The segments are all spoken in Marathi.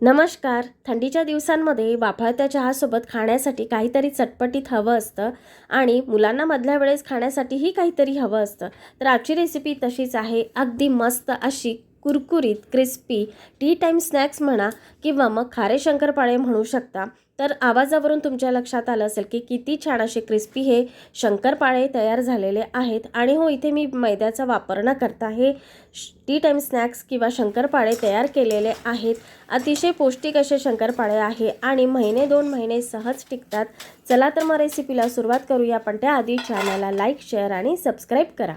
नमस्कार. थंडीच्या दिवसांमध्ये वाफळत्या चहासोबत खाण्यासाठी काहीतरी चटपटीत हवं असतं आणि मुलांना मधल्या वेळेस खाण्यासाठीही काहीतरी हवं असतं. तर आजची रेसिपी तशीच आहे. अगदी मस्त अशी कुरकुरीत क्रिस्पी टी टाईम स्नॅक्स म्हणा किंवा मग खारे शंकरपाळे म्हणू शकता तर आवाजावरून तुमच्या लक्षात आलं असेल की किती छान असे क्रिस्पी हे शंकरपाळे तयार झालेले आहेत आणि हो इथे मी मैद्याचा वापर न करता हे टी टाईम स्नॅक्स किंवा शंकरपाळे तयार केलेले आहेत. अतिशय पौष्टिक असे शंकरपाळे आहे आणि महिने दोन महिने सहज टिकतात. चला तर मग रेसिपीला सुरुवात करूया पण त्याआधी चॅनलला लाईक शेअर आणि सबस्क्राईब करा.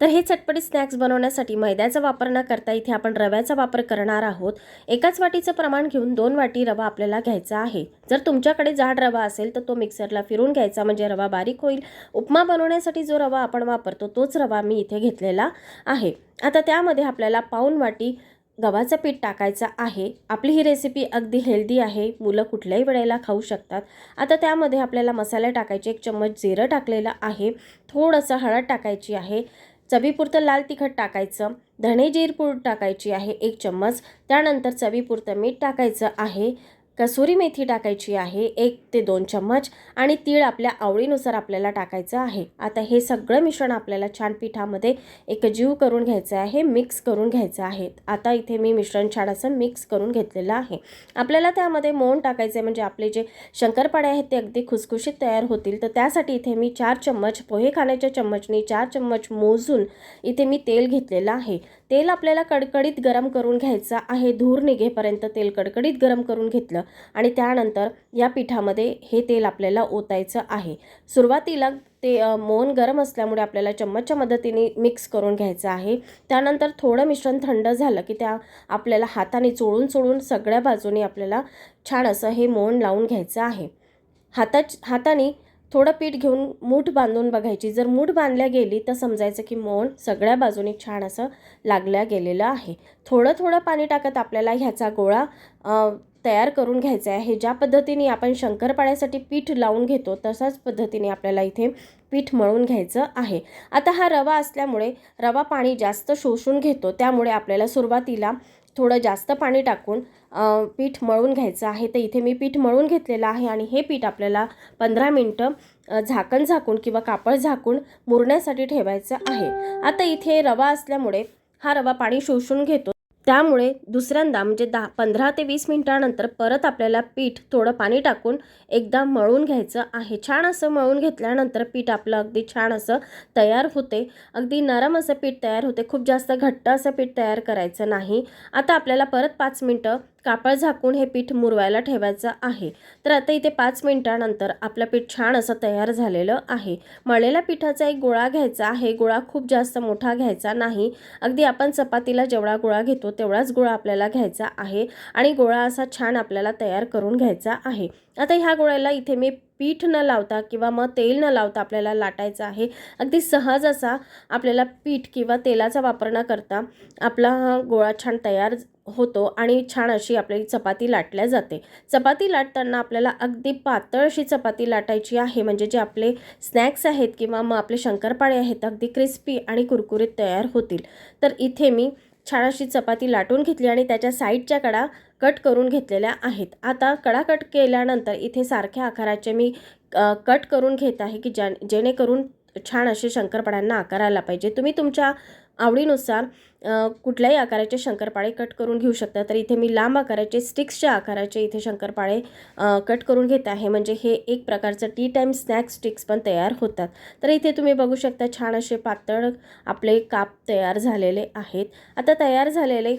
तर हे चटपटी स्नॅक्स बनवण्यासाठी मैद्याचा वापर न करता इथे आपण रव्याचा वापर करणार आहोत. एकाच वाटीचं प्रमाण घेऊन दोन वाटी रवा आपल्याला घ्यायचा आहे. जर तुमच्याकडे जाड रवा असेल तर तो मिक्सरला फिरून घ्यायचा म्हणजे रवा बारीक होईल. उपमा बनवण्यासाठी जो रवा आपण वापरतो तोच रवा मी इथे घेतलेला आहे. आता त्यामध्ये आपल्याला पाऊन वाटी गव्हाचं पीठ टाकायचं आहे. आपली ही रेसिपी अगदी हेल्दी आहे. मुलं कुठल्याही वेळेला खाऊ शकतात. आता त्यामध्ये आपल्याला मसाले टाकायचे. एक चम्मच जिरं टाकलेलं आहे. थोडंसं हळद टाकायची आहे. चवीपुरतं लाल तिखट टाकायचं धणे जीरपूड टाकायची आहे एक चम्मच त्यानंतर चवीपुरतं मीठ टाकायचं आहे. कसुरी मेथी टाकायची आहे एक ते दोन चम्मच आणि तीळ आपल्या आवडीनुसार आपल्याला टाकायचं आहे. आता हे सगळं मिश्रण आपल्याला छान पिठामध्ये एकजीव करून घ्यायचं आहे मिक्स करून घ्यायचं आहे. आता इथे मी मिश्रण छान असं मिक्स करून घेतलेलं आहे. आपल्याला त्यामध्ये मोहन टाकायचं आहे म्हणजे आपले जे शंकरपाडे आहेत ते अगदी खुसखुशीत तयार होतील. तर त्यासाठी इथे मी चार चम्मच पोहे खाण्याच्या चम्मचनी चार चम्मच मोजून इथे मी तेल घेतलेलं आहे. तेल आपल्याला कडकडीत गरम करून घ्यायचं आहे. धूर निघेपर्यंत तेल कडकडीत गरम करून घेतलं. आणि त्यानंतर या पिठामध्ये हे तेल आपल्याला ओतायचं आहे. सुरुवातीला ते मोन मोहन गरम असल्यामुळे आपल्याला चम्मचच्या मदतीने मिक्स करून घ्यायचं आहे. त्यानंतर थोडं मिश्रण थंड झालं की त्या आपल्याला हाताने चोळून चोळून सगळ्या बाजूने आपल्याला छान असं हे मोहन लावून घ्यायचं आहे. हाता हाताने थोडं पीठ घेऊन मूठ बांधून बघायची. जर मूठ बांधल्या गेली तर समजायचं की मोण सगळ्या बाजूने छान असं लागल्या गेलेलं आहे. थोडं थोडं पाणी टाकत आपल्याला ह्याचा गोळा तयार करून घ्यायचा आहे. ज्या पद्धतीने आपण शंकरपाळ्यासाठी पीठ लावून घेतो तशाच पद्धतीने आपल्याला इथे पीठ मळून घ्यायचं आहे. आता हा रवा असल्यामुळे रवा पाणी जास्त शोषून घेतो. त्यामुळे आपल्याला सुरुवातीला थोडं जास्त पाणी टाकून पीठ मळून घ्यायचं आहे. तर इथे मी पीठ मळून घेतलेलं आहे आणि हे पीठ आपल्याला पंधरा मिनटं झाकण झाकून किंवा कापड झाकून मुरण्यासाठी ठेवायचं आहे. आता इथे रवा असल्यामुळे हा रवा पाणी शोषून घेतो. त्यामुळे दुसऱ्यांदा म्हणजे दहा पंधरा ते वीस मिनिटानंतर परत आपल्याला पीठ थोडं पाणी टाकून एकदा मळून घ्यायचं आहे. छान असं मळून घेतल्यानंतर पीठ आपलं अगदी छान असं तयार होते. अगदी नरम असं पीठ तयार होते. खूप जास्त घट्ट असं पीठ तयार करायचं नाही. आता आपल्याला परत पाच मिनटं कापड झाकून हे पीठ मुरवायला ठेवायचं आहे. तर आता इथे पाच मिनिटानंतर आपलं पीठ छान असं तयार झालेलं आहे. मळलेल्या पिठाचा एक गोळा घ्यायचा आहे. गोळा खूप जास्त मोठा घ्यायचा नाही. अगदी आपण चपातीला जेवढा गोळा घेतो तेवढाच गोळा आपल्याला घ्यायचा आहे आणि गोळा असा छान आपल्याला तयार करून घ्यायचा आहे. आता ह्या गोळ्याला इथे मी पीठ न लावता किंवा मग तेल न लावता आपल्याला लाटायचं आहे. अगदी सहज असा आपल्याला पीठ किंवा तेलाचा वापर न करता आपला हा गोळा छान तयार होतो आणि छान अशी आपली चपाती लाटल्या जाते. चपाती लाटताना आपल्याला अगदी पातळ अशी चपाती लाटायची आहे. म्हणजे जे आपले स्नॅक्स आहेत किंवा मग आपले शंकरपाळे आहेत अगदी क्रिस्पी आणि कुरकुरीत तयार होतील. तर इथे मी छान अशी चपाती लाटून घेतली आणि त्याच्या साईडच्या कडा कट करून घेतलेल्या आहेत. आता कडा कट केल्यानंतर इथे सारख्या आकाराचे मी कट करून घेत आहे की ज्या जेणेकरून छान असे शंकरपाळ्यांना आकार आला पाहिजे. तुम्ही तुमच्या आवडीनुसार कुठल्याही आकाराचे शंकरपाळे कट करून घेऊ शकता. तर इथे मी लांब आकाराचे स्टिक्सच्या आकाराचे इथे शंकरपाळे कट करून घेत आहे. म्हणजे हे एक प्रकारचं टी टाईम स्नॅक स्टिक्स पण तयार होतात. तर इथे तुम्ही बघू शकता छान असे पातळ आपले काप तयार झालेले आहेत. आता तयार झालेले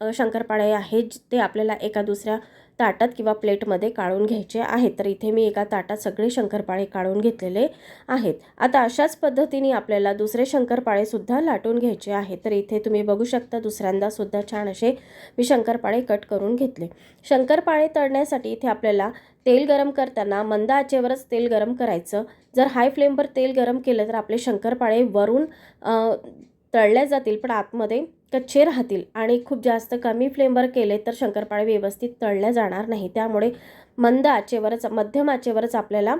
शंकरपाळे आहेत ते आपल्याला एका दुसऱ्या ताटात किंवा प्लेटमध्ये काढून घ्यायचे आहेत. तर इथे मी एका ताटात सगळे शंकरपाळे काढून घेतलेले आहेत. आता अशाच पद्धतीने आपल्याला दुसरे शंकरपाळेसुद्धा लाटून घ्यायचे आहेत. तर इथे तुम्ही बघू शकता दुसऱ्यांदासुद्धा छान असे मी शंकरपाळे कट करून घेतले. शंकरपाळे तळण्यासाठी इथे आपल्याला तेल गरम करताना मंद आचेवरच तेल गरम करायचं. जर हाय फ्लेमवर तेल गरम केलं तर आपले शंकरपाळे वरून तळले तळल्या जातील. पण आतमध्ये कच्चे राहतील आणि खूप जास्त कमी फ्लेमवर केले तर शंकरपाळे व्यवस्थित तळल्या जाणार नाही. त्यामुळे मंद आचेवरच मध्यम आचेवरच आपल्याला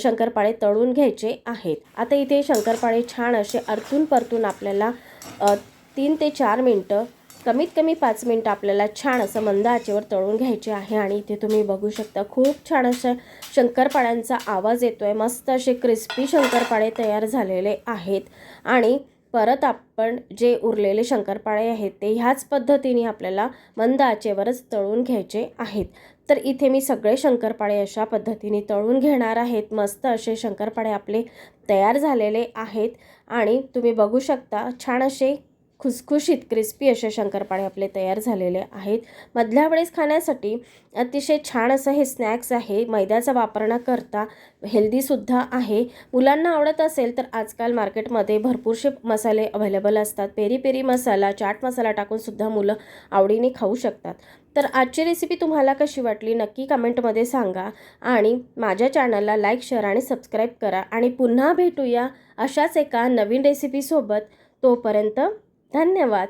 शंकरपाळे तळून घ्यायचे आहेत. आता इथे शंकरपाळे छान असे अरतून परतून आपल्याला तीन ते चार मिनटं कमीत कमी पाच मिनटं आपल्याला छान असं मंद आचेवर तळून घ्यायचे आहे. आणि इथे तुम्ही बघू शकता खूप छान असं शंकरपाळ्यांचा आवाज येतो आहे मस्त असे क्रिस्पी शंकरपाळे तयार झालेले आहेत. आणि परत आपण जे उरलेले शंकरपाळे आहेत ते ह्याच पद्धतीने आपल्याला मंद आचेवरच तळून घ्यायचे आहेत. तर इथे मी सगळे शंकरपाळे अशा पद्धतीने तळून घेणार आहेत. मस्त असे शंकरपाळे आपले तयार झालेले आहेत. आणि तुम्ही बघू शकता छान असे खुसखुशीत क्रिस्पी असे शंकरपाळे आपले तयार झालेले आहेत. मधल्या वेळेस खाण्यासाठी अतिशय छान असं हे स्नॅक्स आहे. मैद्याचा वापर न करता हेल्दीसुद्धा आहे. मुलांना आवडत असेल तर आजकाल मार्केटमध्ये भरपूरसे मसाले अवेलेबल असतात. पेरी पेरी मसाला चाट मसाला टाकूनसुद्धा मुलं आवडीने खाऊ शकतात. तर आजची रेसिपी तुम्हाला कशी वाटली नक्की कमेंटमध्ये सांगा. आणि माझ्या चॅनलला लाईक शेअर आणि सबस्क्राईब करा. आणि पुन्हा भेटूया अशाच एका नवीन रेसिपीसोबत तोपर्यंत धन्यवाद.